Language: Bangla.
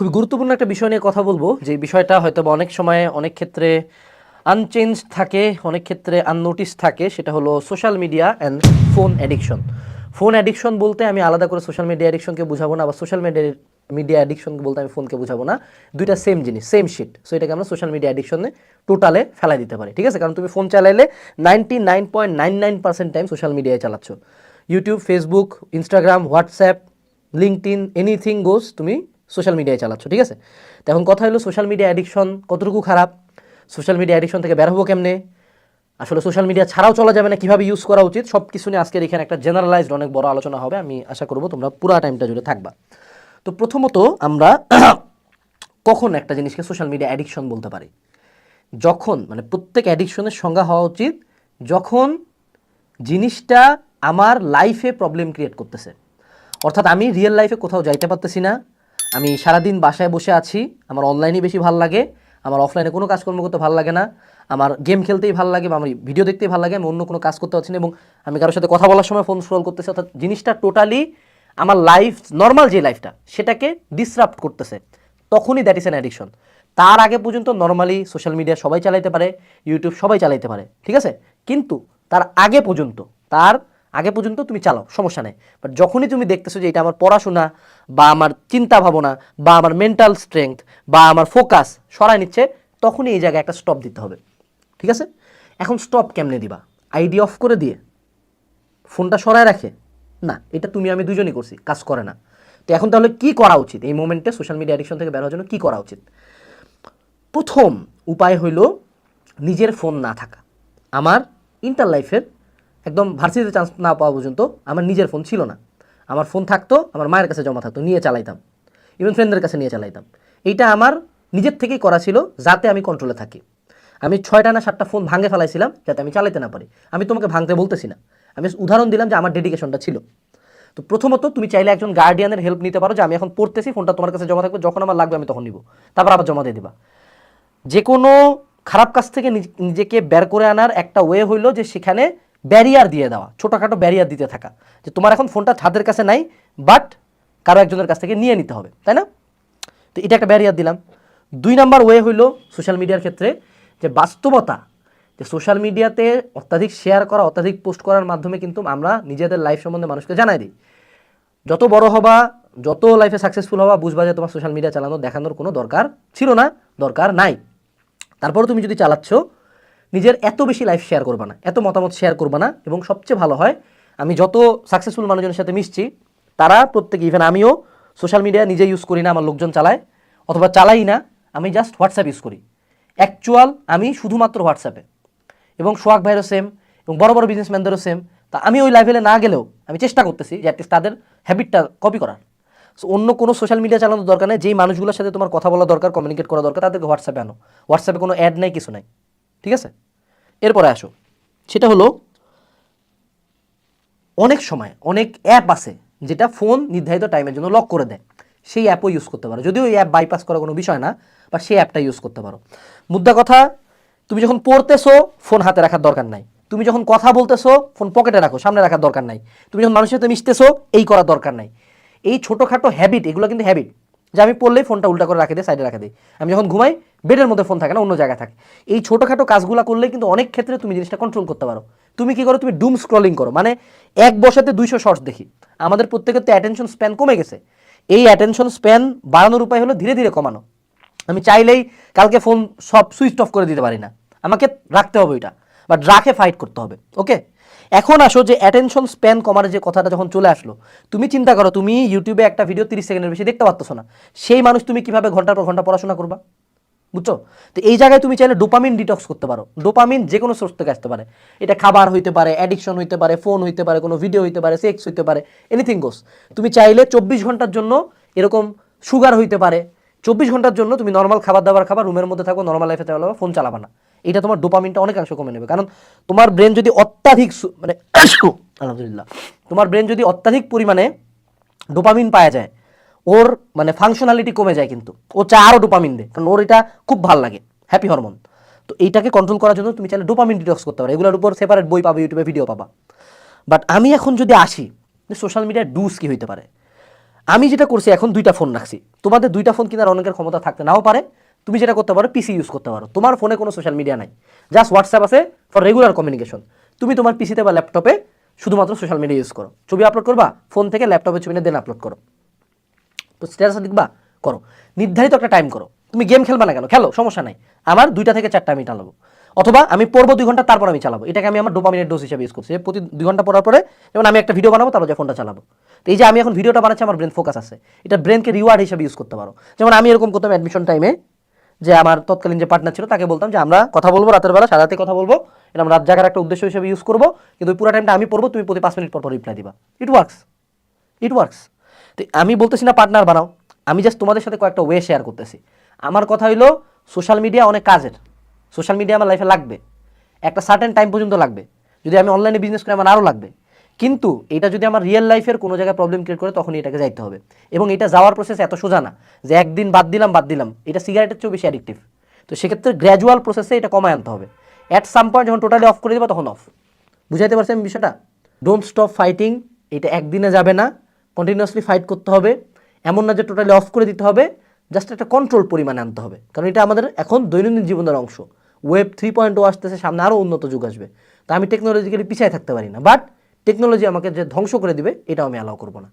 খুবই গুরুত্বপূর্ণ একটা বিষয় নিয়ে কথা বলব। যে বিষয়টা হয়তো বা অনেক সময় অনেক ক্ষেত্রে আনচেঞ্জ থাকে, অনেক ক্ষেত্রে আননোটিস থাকে, সেটা হলো social media and phone addiction phone addiction বলতে আমি আলাদা করে সোশ্যাল মিডিয়া অ্যাডিকশনকে বুঝাবো না বা সোশ্যাল মিডিয়া মিডিয়া অ্যাডিকশনকে বলতে আমি ফোনকে বুঝাবো না। দুইটা সেম জিনিস সেম শিট সো এটাকে আমরা সোশ্যাল মিডিয়া অ্যাডিকশনে টোটালে ফেলাই দিতে পারি, ঠিক আছে? কারণ তুমি ফোন চালাইলে ninety nine point nine nine percent time social মিডিয়ায় চালাচ্ছ। YouTube Facebook Instagram WhatsApp LinkedIn anything goes তুমি সোশ্যাল মিডিয়ায় চালাচ্ছ, ঠিক আছে? তো এখন কথা হলো সোশ্যাল মিডিয়া অ্যাডিকশন কতটুকু খারাপ? সোশ্যাল মিডিয়া অ্যাডিকশন থেকে বের হব কেমনে? আসলে সোশ্যাল মিডিয়া ছাড়াও চলা যাবে না, কীভাবে ইউজ করা উচিত? সব কিছু নিয়ে আজকের এখানে একটা জেনারেলাইজড অনেক বড় আলোচনা হবে, আমি আশা করব তোমরা পুরো টাইমটা জুড়ে থাকবা। তো প্রথমত আমরা কখন একটা জিনিসকে সোশ্যাল মিডিয়া অ্যাডিকশন বলতে পারি? যখন মানে প্রত্যেক অ্যাডিকশনের সংজ্ঞা হওয়া উচিত, যখন জিনিসটা আমার লাইফে প্রবলেম ক্রিয়েট করতেছে। অর্থাৎ আমি রিয়েল লাইফে কোথাও যাইতে পারতেছি না আমি সারাদিন বাসায় বসে আছি। আমার অনলাইনে বেশি ভালো লাগে। আমার অফলাইনে কোনো কাজকর্ম করতে ভালো লাগে না। আমার গেম খেলতেই ভালো লাগে বা আমার ভিডিও দেখতেই ভালো লাগে। আমি অন্য কোনো কাজ করতে পারছি না এবং আমি কারোর সাথে কথা বলার সময় ফোন স্ক্রল করতেছি। অর্থাৎ জিনিসটা টোটালি আমার লাইফ নর্মাল যে লাইফটা সেটাকে ডিসরাপ্ট করতেছে। তখনই দ্যাট ইস অ্যান অ্যাডিকশন তার আগে পর্যন্ত নর্মালি সোশ্যাল মিডিয়া সবাই চালাইতে পারে ইউটিউব সবাই চালাইতে পারে। ঠিক আছে? কিন্তু তার আগে পর্যন্ত, তার আগে পর্যন্ত তুমি চালাও, সমস্যা নেই। বাট যখনই তুমি দেখতেছো যে এটা আমার পড়াশোনা বা আমার চিন্তা ভাবনা বা আমার মেন্টাল স্ট্রেংথ বা আমার ফোকাস সরায় নিচ্ছে, তখনই এই জায়গায় একটা স্টপ দিতে হবে। ঠিক আছে? এখন স্টপ কেমনে দিবা? আইডি অফ করে দিয়ে? ফোনটা সরায় রাখে? না, এটা তুমি আমি দুজনই করছি, কাজ করে না। তো এখন তাহলে কি করা উচিত? এই মোমেন্টে সোশ্যাল মিডিয়া অ্যাডিকশন থেকে বের জন্য কী করা উচিত? প্রথম উপায় হইল নিজের ফোন না থাকা। আমার ইন্টার লাইফের একদম ভার্সিটিতে চান্স না পাওয়া পর্যন্ত আমার নিজের ফোন ছিল না। আমার ফোন থাকতো, আমার মায়ের কাছে জমা থাকতো, নিয়ে চালাইতাম। ইভেন ফ্রেন্ডদের কাছে নিয়ে চালাইতাম। এইটা আমার নিজের থেকেই করা ছিল যাতে আমি কন্ট্রোলে থাকি। আমি ছয়টা না সাতটা ফোন ভাঙে ফেলাইছিলাম যাতে আমি চালাইতে না পারি। আমি তোমাকে ভাঙতে বলতেছি না। আমি উদাহরণ দিলাম যে আমার ডেডিকেশনটা ছিল। তো প্রথমত তুমি চাইলে একজন গার্ডিয়ানের হেল্প নিতে পারো যে আমি এখন পড়তেছি ফোনটা তোমার কাছে জমা থাকবে, যখন আমার লাগবে আমি তখন নিব। তারপর আবার জমা দিয়ে দিবা। যে কোনো খারাপ কাজ থেকে নিজ- নিজেকে বের করে আনার একটা ওয়ে হইল যে সেখানে ব্যারিয়ার দিয়ে দেওয়া, ছোটোখাটো ব্যারিয়ার দিতে থাকা। যে তোমার এখন ফোনটা ছাদের কাছে নাই বাট কারও একজনের কাছ থেকে নিয়ে নিতে হবে, তাই না? তো এটা একটা ব্যারিয়ার দিলাম। দুই নাম্বার ওয়ে হইল সোশ্যাল মিডিয়ার ক্ষেত্রে যে বাস্তবতা, যে সোশ্যাল মিডিয়াতে অত্যাধিক শেয়ার করা, অত্যাধিক পোস্ট করার মাধ্যমে কিন্তু আমরা নিজেদের লাইফ সম্বন্ধে মানুষকে জানাই দিই। যত বড় হবা, যত লাইফে সাকসেসফুল হবা, বুঝবা যে তোমার সোশ্যাল মিডিয়া চালানো, দেখানোর কোনো দরকার ছিল না, দরকার নাই। তারপরে তুমি যদি চালাচ্ছ নিজের এত বেশি লাইফ শেয়ার করবা না, এত মতামত শেয়ার করবা না এবং সবচেয়ে ভালো হয়, আমি যত সাকসেসফুল মানুষজনের সাথে মিশছি, তারা প্রত্যেকে ইভেন আমিও সোশ্যাল মিডিয়া নিজে ইউজ করি না, আমার লোকজন চালায়, অথবা চালাই না, আমি জাস্ট হোয়াটসঅ্যাপ ইউজ করি। অ্যাকচুয়াল আমি শুধুমাত্র হোয়াটসঅ্যাপে এবং সোহাগ ভাইয়েরও সেম এবং বড় বড় বিজনেসম্যানদেরও সেম তা আমি ওই লেভেলে না গেলেও আমি চেষ্টা করতেছি যে অ্যাটলিস্ট তাদের হ্যাবিটটা কপি করার। সো অন্য কোনো সোশ্যাল মিডিয়া চালানোর দরকার নেই, যেই মানুষগুলোর সাথে তোমার কথা বলা দরকার কমিউনিকেট করা দরকার, তাদেরকে হোয়াটসঅ্যাপে আনো। হোয়াটসঅ্যাপে কোনো অ্যাড নাই, কিছু নাই। ঠিক আছে? এরপরে আসো। সেটা হলো, অনেক সময়, অনেক অ্যাপ আছে যেটা ফোন নির্ধারিত টাইমের জন্য লক করে দেয়। সেই অ্যাপও ইউজ করতে পারো। যদিও এই অ্যাপ বাইপাস করা কোনো বিষয় না বা সেই অ্যাপটা ইউজ করতে পারো। মুদ্রা কথা, তুমি যখন পড়তেছো ফোন হাতে রাখার দরকার নাই। তুমি যখন কথা বলতেছো ফোন পকেটে রাখো, সামনে রাখার দরকার নাই। তুমি যখন মানুষের সাথে মিশতেছো, এই করার দরকার নাই। এই ছোটোখাটো হ্যাবিট এগুলো কিন্তু হ্যাবিট যে আমি পড়লেই ফোনটা উল্টা করে রাখে দিই সাইডে রাখে দিই। আমি যখন ঘুমাই বেডের মধ্যে ফোন থাকে না, অন্য জায়গায় থাকে। এই ছোটোখাটো কাজগুলো করলে কিন্তু অনেক ক্ষেত্রে তুমি জিনিসটা কন্ট্রোল করতে পারো। তুমি কি করো? তুমি ডুম স্ক্রলিং করো। মানে এক বসাতে দুইশো শর্টস দেখি। আমাদের প্রত্যেকের তো অ্যাটেনশন স্প্যান কমে গেছে। এই অ্যাটেনশন স্প্যান বাড়ানোর উপায় হলো ধীরে ধীরে কমানো। আমি চাইলেই কালকে ফোন সব সুইচ অফ করে দিতে পারি না। আমাকে রাখতে হবে ওইটা। বাট রাখে ফাইট করতে হবে। ওকে এখন আসো যে অ্যাটেনশন স্প্যান কমার যে কথাটা যখন চলে আসলো, তুমি চিন্তা করো, তুমি ইউটিউবে একটা ভিডিও তিরিশ সেকেন্ডের বেশি দেখতে পারতেছো না। সেই মানুষ তুমি কীভাবে ঘণ্টার পর ঘণ্টা পড়াশোনা করবা? বুঝছ? তো এই জায়গায় তুমি চাইলে ডোপামিন ডিটক্স করতে পারো। ডোপামিন যে কোনো সোর্স থেকে আসতে পারে। এটা খাবার হইতে পারে অ্যাডিকশন হইতে পারে ফোন হইতে পারে, কোনো ভিডিও হইতে পারে সেক্স হইতে পারে এনিথিং গোস তুমি চাইলে চব্বিশ ঘণ্টার জন্য এরকম সুগার হইতে পারে। চব্বিশ ঘণ্টার জন্য তুমি নর্মাল খাবার দাবার খাবার রুমের মধ্যে থাকো নর্মাল লাইফে থাকো ফোন চালাবা না। এটা তোমার ডোপামিনটা অনেকাংশ কমে নেবে। কারণ তোমার ব্রেন যদি অত্যাধিক মানে আলহামদুলিল্লাহ, তোমার ব্রেন যদি অত্যাধিক পরিমাণে ডোপামিন পাওয়া যায়, ওর মানে ফাংশনালিটি কমে যায় কিন্তু। ও চায় আরও ডোপামিন দেয় কারণ ওর এটা খুব ভালো লাগে হ্যাপি হরমোন তো এইটাকে কন্ট্রোল করার জন্য তুমি চাইলে ডোপামিন ডিটক্স করতে পারো। এগুলোর উপর সেপারেট বই পাবে ইউটিউবে ভিডিও পাবা। বাট আমি এখন যদি আসি সোশ্যাল মিডিয়ার ডুস কি হইতে পারে? আমি যেটা করছি, এখন দুইটা ফোন রাখছি। তোমাদের দুইটা ফোন কেনার অনেকের ক্ষমতা থাকতে নাও পারে। তুমি যেটা করতে পারো পিসি ইউজ করতে পারো। তোমার ফোনে কোনো সোশ্যাল মিডিয়া নাই। জাস্ট হোয়াটসঅ্যাপ আছে ফর রেগুলার কমিউনিকেশন তুমি তোমার পিসিতে বা ল্যাপটপে শুধুমাত্র সোশ্যাল মিডিয়া ইউজ করো। ছবি আপলোড করবা ফোন থেকে ল্যাপটপে ছবি নিয়ে দেন আপলোড করো। তো স্ট্যাটাস দেখবা করো। নির্ধারিত একটা টাইম করো। তুমি গেম খেলবা না কেন? খেলো, সমস্যা নাই। আমার দুইটা থেকে চারটা আমি চালাবো। অথবা আমি পড়ব দুই ঘণ্টা, তারপর আমি চালাবো। এটাকে আমি আমার ডোপামিনের ডোজ হিসেবে ইউজ করছি। প্রতি দুই ঘণ্টা পড়ার পরে যেমন আমি একটা ভিডিও বানাবো, তারপর যে ফোনটা চালাবো। তো এই যে আমি এখন ভিডিওটা বানাচ্ছি, আমার ব্রেন ফোকাস আছে। এটা ব্রেনকে রিওয়ার্ড হিসেবে ইউজ করতে পারো। যেমন আমি এরকম করতাম অ্যাডমিশন টাইমে যে আমার তৎকালীন যে পার্টনার ছিল, তাকে বলতাম যে আমরা কথা বলব, রাতের বেলা সারাতে কথা বলব। আমরা রাত জাগার একটা উদ্দেশ্য হিসেবে ইউজ করব, কিন্তু পুরো টাইমটা আমি পড়ব, তুমি প্রতি পাঁচ মিনিট পর পর রিপ্লাই দিবা। ইট ওয়ার্কস ইট ওয়ার্কস তো আমি বলতেছি না পার্টনার বানাও, আমি জাস্ট তোমাদের সাথে কয়েকটা ওয়ে শেয়ার করতেছি। আমার কথা হইল সোশ্যাল মিডিয়া অনেক কাজের। সোশ্যাল মিডিয়া আমার লাইফে লাগবে। একটা সার্টেন টাইম পর্যন্ত লাগবে। যদি আমি অনলাইনে বিজনেস করি, আমার আরও লাগবে। কিন্তু এটা যদি আমার রিয়েল লাইফের কোনো জায়গায় প্রবলেম ক্রিয়েট করে, তখনই এটাকে যাইতে হবে। এবং এটা যাওয়ার প্রসেস এত সোজা না, যে একদিন বাদ দিলাম বাদ দিলাম। এটা সিগারেটের চেয়েও বেশি অ্যাডিক্টিভ তো সেক্ষেত্রে গ্র্যাজুয়াল প্রসেসে এটা কমায় আনতে হবে। অ্যাট সাম পয়েন্ট যখন টোটালি অফ করে দেবো, তখন অফ বুঝাইতে পারছি আমি বিষয়টা? ডোন্ট স্টপ ফাইটিং এটা একদিনে যাবে না। কন্টিনিউয়াসলি ফাইট করতে হবে। এমন না যে টোটালি অফ করে দিতে হবে। জাস্ট একটা কন্ট্রোল পরিমাণে আনতে হবে। কারণ এটা আমাদের এখন দৈনন্দিন জীবনের অংশ। ওয়েব থ্রি পয়েন্ট ও আসতেছে, সামনে আরও উন্নত যুগ আসবে। তা আমি টেকনোলজিক্যালি পিছিয়ে থাকতে পারি না। বাট টেকনোলজি আমাকে যে ধ্বংস করে দিবে এটাও আমি অ্যালাউ করব না।